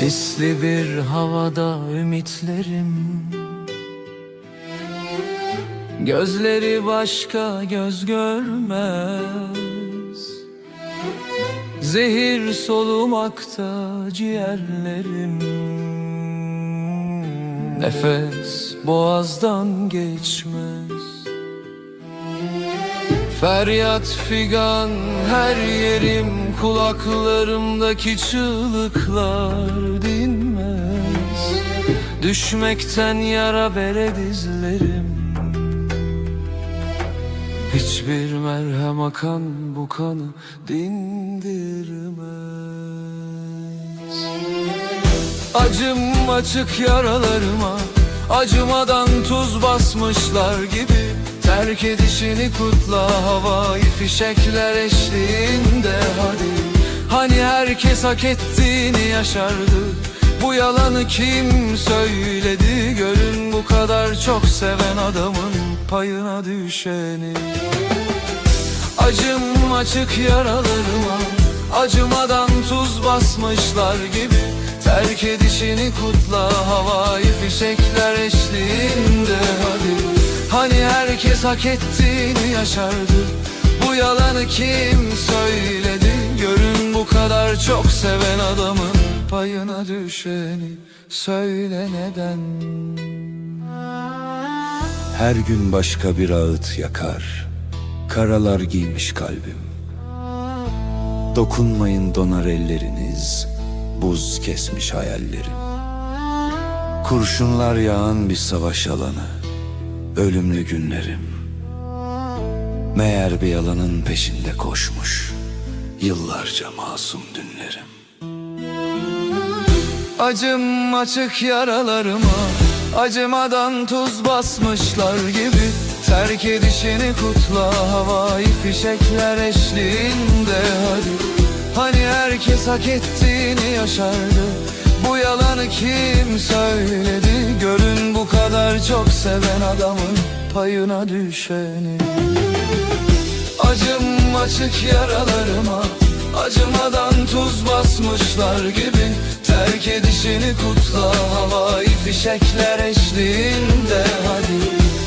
Sisli bir havada ümitlerim. Gözleri başka göz görmez. Zehir solumakta ciğerlerim. Nefes boğazdan geçmez Feryat figan her yerim Kulaklarımdaki çığlıklar dinmez. Düşmekten yara bere dizlerim. Hiçbir merhem akan bu kanı dindirmez. Acım açık yaralarıma Acımadan tuz basmışlar gibi Terk edişini kutla havai fişekler eşliğinde hadi. Hani herkes hak ettiğini yaşardı. Bu yalanı kim söyledi? Görün bu kadar çok seven adamın payına düşeni. Acım açık yaralarıma Acımadan tuz basmışlar gibi. Terk edişini kutla havai fişekler eşliğinde hadi Hani herkes hak ettiğini yaşardı. Bu yalanı kim söyledi? Görün bu kadar çok seven adamın Payına düşeni Söyle neden? Her gün başka bir ağıt yakar. Karalar giymiş kalbim. Dokunmayın donar elleriniz Buz kesmiş hayallerim. Kurşunlar yağan bir savaş alanı Ölümlü günlerim. Meğer bir yalanın peşinde koşmuş Yıllarca masum dünlerim. Acım açık yaralarıma Acımadan tuz basmışlar gibi Terk edişini kutla havai fişekler eşliğinde hadi. Hani herkes hak ettiğini yaşardı Bu yalanı kim söyledi? Görün bu kadar çok seven adamın payına düşeni. Acım açık yaralarıma Acımadan tuz basmışlar gibi Terk edişini kutla havai fişekler eşliğinde hadi.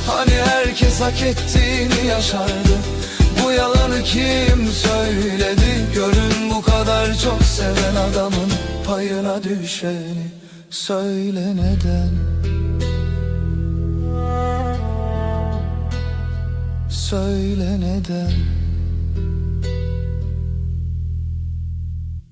Hani herkes hak ettiğini yaşardı Bu yalanı kim söyledi? Görün bu kadar çok seven adamın payına düşeni Söyle neden Söyle neden